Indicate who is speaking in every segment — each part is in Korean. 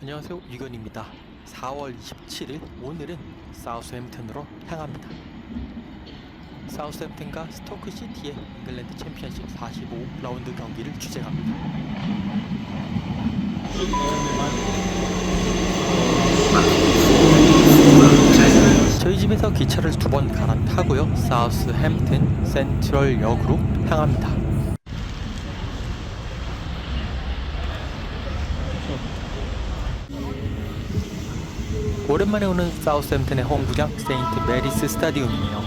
Speaker 1: 안녕하세요. 유견입니다. 4월 27일 오늘은 사우스햄튼으로 향합니다. 사우스햄튼과 스토크시티의 잉글랜드 챔피언십 45라운드 경기를 주재합니다. 저희 집에서 기차를 두 번 갈아타고요. 사우스햄튼 센트럴 역으로 향합니다 오랜만에 오는 사우스햄튼의 홈구장 세인트 메리스 스타디움이네요.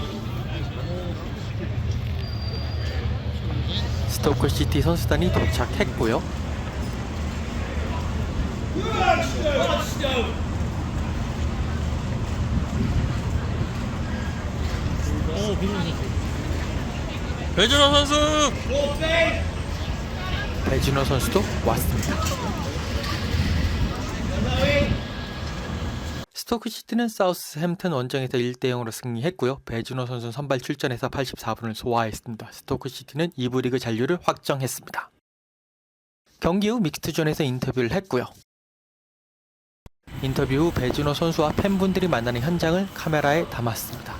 Speaker 1: 스토크 시티 선수단이 도착했고요.
Speaker 2: 배준호 선수
Speaker 1: 배준호 선수도 왔습니다. 스토크 시티는 사우스햄튼 원정에서 1대 0으로 승리했고요. 배준호 선수 선발 출전해서 84분을 소화했습니다. 스토크 시티는 2부 리그 잔류를 확정했습니다. 경기 후 믹스트존에서 인터뷰를 했고요. 인터뷰 후 배준호 선수와 팬분들이 만나는 현장을 카메라에 담았습니다.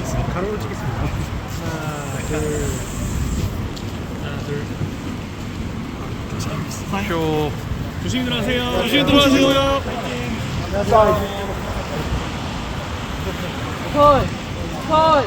Speaker 3: 유니폼이 있어. 가로로 찍겠습니다. 하나, 둘, 하나, 둘.
Speaker 2: 쇼
Speaker 3: 조심히 들어가세요. 조심히 들어가세요.
Speaker 4: 헐! 헐!